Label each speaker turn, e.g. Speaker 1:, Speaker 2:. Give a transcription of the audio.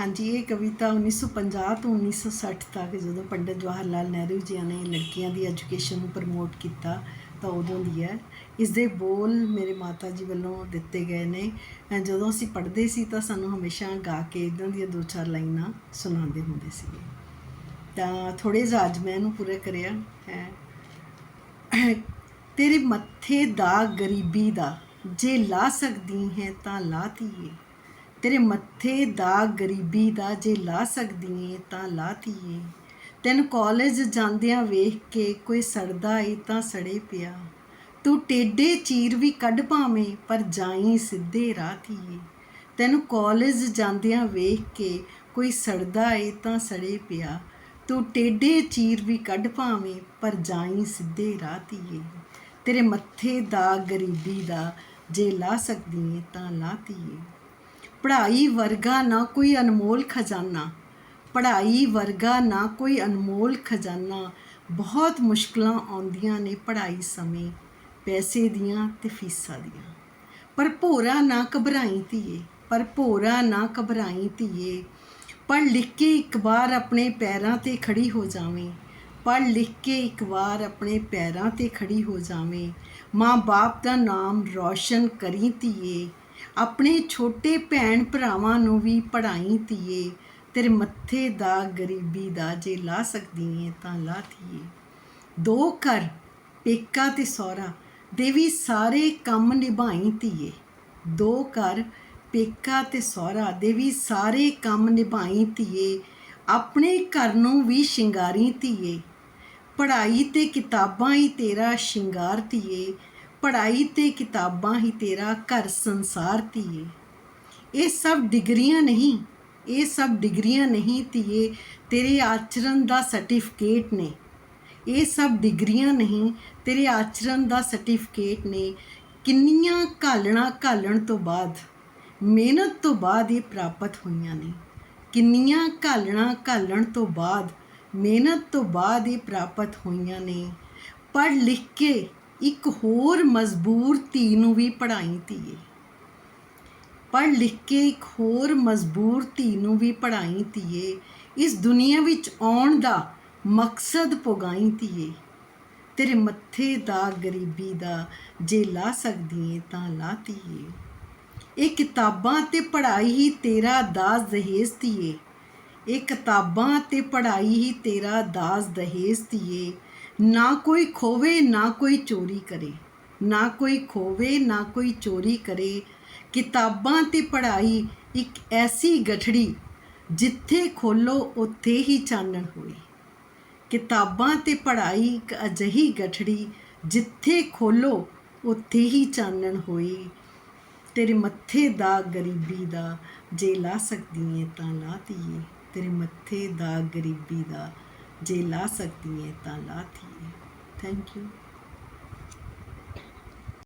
Speaker 1: ਹਾਂਜੀ, ਇਹ ਕਵਿਤਾ 1950 ਤੋਂ 1960 ਤੱਕ ਜਦੋਂ ਪੰਡਿਤ ਜਵਾਹਰ ਲਾਲ ਨਹਿਰੂ ਜੀ ਨੇ ਲੜਕੀਆਂ ਦੀ ਐਜੂਕੇਸ਼ਨ ਨੂੰ ਪ੍ਰਮੋਟ ਕੀਤਾ, ਤਾਂ ਉਦੋਂ ਦੀ ਹੈ। ਇਸ ਦੇ ਬੋਲ ਮੇਰੇ ਮਾਤਾ ਜੀ ਵੱਲੋਂ ਦਿੱਤੇ ਗਏ ਨੇ। ਜਦੋਂ ਅਸੀਂ ਪੜ੍ਹਦੇ ਸੀ, ਤਾਂ ਸਾਨੂੰ ਹਮੇਸ਼ਾ ਗਾ ਕੇ ਇਦਾਂ ਦੀਆਂ ਦੋ ਚਾਰ ਲਾਈਨਾਂ ਸੁਣਾਉਂਦੇ ਹੁੰਦੇ ਸੀਗੇ। ਤਾਂ ਥੋੜੇ ਜਿਹਾ ਮੈਂ ਇਹਨੂੰ ਪੂਰਾ ਕਰਿਆ, ਹੈ। ਤੇਰੇ ਮੱਥੇ ਦਾ ਗਰੀਬੀ ਦਾ, ਜੇ ਲਾ ਸਕਦੀ ਹੈ ਤਾਂ ਲਾ ਤੀਏ। ਤੇਰੇ ਮੱਥੇ ਦਾ ਗਰੀਬੀ ਦਾ ਜੇ ਲਾ ਸਕਦੀ ਏ ਤਾਂ ਲਾ ਧੀਏ ਤੈਨੂੰ ਕਾਲਜ ਜਾਂਦਿਆਂ ਵੇਖ ਕੇ ਕੋਈ ਸੜਦਾ ਏ ਤਾਂ ਸੜੇ ਪਿਆ। ਤੂੰ ਟੇਡੇ ਚੀਰ ਵੀ ਕੱਢ ਪਾਵੇਂ ਪਰ ਜਾਈ ਸਿੱਧੇ ਰਾਹ ਧੀਏ ਤੈਨੂੰ ਕਾਲਜ ਜਾਂਦਿਆਂ ਵੇਖ ਕੇ ਕੋਈ ਸੜਦਾ ਏ ਤਾਂ ਸੜੇ ਪਿਆ। ਤੂੰ ਟੇਡੇ ਚੀਰ ਵੀ ਕੱਢ ਪਾਵੇਂ ਪਰ ਜਾਈ ਸਿੱਧੇ ਰਾਹ ਧੀਏ ਤੇਰੇ ਮੱਥੇ ਦਾ ਗਰੀਬੀ ਦਾ ਜੇ ਲਾ ਸਕਦੀ ਏ ਤਾਂ ਲਾ ਧੀਏ ਪੜ੍ਹਾਈ ਵਰਗਾ ਨਾ ਕੋਈ ਅਨਮੋਲ ਖਜ਼ਾਨਾ। ਪੜ੍ਹਾਈ ਵਰਗਾ ਨਾ ਕੋਈ ਅਨਮੋਲ ਖਜ਼ਾਨਾ। ਬਹੁਤ ਮੁਸ਼ਕਲਾਂ ਆਉਂਦੀਆਂ ਨੇ ਪੜ੍ਹਾਈ ਸਮੇਂ, ਪੈਸੇ ਦੀਆਂ ਤੇ ਫੀਸਾਂ ਦੀਆਂ। ਪਰ ਭੋਰਾ ਨਾ ਘਬਰਾਈ ਧੀਏ, ਪਰ ਭੋਰਾ ਨਾ ਘਬਰਾਈ ਧੀਏ। ਪੜ੍ਹ ਲਿਖ ਕੇ ਇੱਕ ਵਾਰ ਆਪਣੇ ਪੈਰਾਂ ਤੇ ਖੜੀ ਹੋ ਜਾਵੇਂ। ਪੜ੍ਹ ਲਿਖ ਕੇ ਇੱਕ ਵਾਰ ਆਪਣੇ ਪੈਰਾਂ ਤੇ ਖੜੀ ਹੋ ਜਾਵੇਂ। ਮਾਂ-ਬਾਪ ਦਾ ਨਾਮ ਰੌਸ਼ਨ ਕਰੀ ਧੀਏ। ਆਪਣੇ ਛੋਟੇ ਭੈਣ ਭਰਾਵਾਂ ਨੂੰ ਵੀ ਪੜ੍ਹਾਈ ਧੀਏ, ਤੇਰੇ ਮੱਥੇ ਦਾ ਗਰੀਬੀ ਦਾ ਜੇ ਲਾ ਸਕਦੀ ਏ ਤਾਂ ਲਾ ਧੀਏ। ਦੋ ਘਰ, ਪੇਕਾ ਤੇ ਸਹੁਰਾ ਦੇ ਵੀ ਸਾਰੇ ਕੰਮ ਨਿਭਾਈ ਧੀਏ। ਦੋ ਘਰ, ਪੇਕਾ ਤੇ ਸਹੁਰਾ ਦੇ ਵੀ ਸਾਰੇ ਕੰਮ ਨਿਭਾਈ ਧੀਏ। ਆਪਣੇ ਘਰ ਨੂੰ ਵੀ ਸ਼ਿੰਗਾਰੀ ਧੀਏ। ਪੜ੍ਹਾਈ ਤੇ ਕਿਤਾਬਾਂ ਹੀ ਤੇਰਾ ਸ਼ਿੰਗਾਰ ਧੀਏ। ਪੜ੍ਹਾਈ ਤੇ ਕਿਤਾਬਾਂ ਹੀ ਤੇਰਾ ਘਰ ਸੰਸਾਰ ਧੀਏ। ਇਹ ਸਭ ਡਿਗਰੀਆਂ ਨਹੀਂ, ਇਹ ਸਭ ਡਿਗਰੀਆਂ ਨਹੀਂ ਧੀਏ, ਤੇਰੇ ਆਚਰਣ ਦਾ ਸਰਟੀਫਿਕੇਟ ਨੇ। ਇਹ ਸਭ ਡਿਗਰੀਆਂ ਨਹੀਂ, ਤੇਰੇ ਆਚਰਣ ਦਾ ਸਰਟੀਫਿਕੇਟ ਨੇ। ਕਿੰਨੀਆਂ ਘਾਲਣਾ ਘਾਲਣ ਤੋਂ ਬਾਅਦ, ਮਿਹਨਤ ਤੋਂ ਬਾਅਦ ਇਹ ਪ੍ਰਾਪਤ ਹੋਈਆਂ ਨੇ। ਕਿੰਨੀਆਂ ਘਾਲਣਾ ਘਾਲਣ ਤੋਂ ਬਾਅਦ, ਮਿਹਨਤ ਤੋਂ ਬਾਅਦ ਇਹ ਪ੍ਰਾਪਤ ਹੋਈਆਂ ਨੇ। ਪੜ੍ਹ ਲਿਖ ਕੇ ਇੱਕ ਹੋਰ ਮਜਬੂਰ ਧੀ ਨੂੰ ਵੀ ਪੜ੍ਹਾਈ ਧੀਏ। ਪੜ੍ਹ ਲਿਖ ਕੇ ਇੱਕ ਹੋਰ ਮਜਬੂਰ ਧੀ ਨੂੰ ਵੀ ਪੜ੍ਹਾਈ ਧੀਏ। ਇਸ ਦੁਨੀਆ ਵਿੱਚ ਆਉਣ ਦਾ ਮਕਸਦ ਪੁਗਾਈ ਧੀਏ। ਤੇਰੇ ਮੱਥੇ ਦਾ ਗਰੀਬੀ ਦਾ ਜੇ ਲਾ ਸਕਦੀ ਏ ਤਾਂ ਲਾ ਧੀਏ। ਇਹ ਕਿਤਾਬਾਂ ਤੇ ਪੜ੍ਹਾਈ ਹੀ ਤੇਰਾ ਦਾਸ ਦਹੇਜ ਧੀਏ। ਇਹ ਕਿਤਾਬਾਂ ਤੇ ਪੜ੍ਹਾਈ ਹੀ ਤੇਰਾ ਦਾਸ ਦਹੇਜ ਧੀਏ। ਨਾ ਕੋਈ ਖੋਵੇ, ਨਾ ਕੋਈ ਚੋਰੀ ਕਰੇ। ਨਾ ਕੋਈ ਖੋਵੇ, ਨਾ ਕੋਈ ਚੋਰੀ ਕਰੇ। ਕਿਤਾਬਾਂ ਤੇ ਪੜ੍ਹਾਈ ਇੱਕ ਐਸੀ ਗਠੜੀ ਜਿੱਥੇ ਖੋਲੋ, ਉੱਥੇ ਹੀ ਚਾਨਣ ਹੋਏ। ਕਿਤਾਬਾਂ ਤੇ ਪੜ੍ਹਾਈ ਇੱਕ ਅਜਿਹੀ ਗਠੜੀ ਜਿੱਥੇ ਖੋਲੋ, ਉੱਥੇ ਹੀ ਚਾਨਣ ਹੋਏ। ਤੇਰੇ ਮੱਥੇ ਦਾ ਗਰੀਬੀ ਦਾ ਜੇ ਲਾ ਸਕਦੀ ਏ ਤਾਂ ਲਾ ਧੀਏ ਤੇਰੇ ਮੱਥੇ ਦਾ ਗਰੀਬੀ ਦਾ ਜੇ ਲਾ ਸਕਦੀ ਹੈ ਤਾਂ ਲਾ ਧੀਏ। Thank you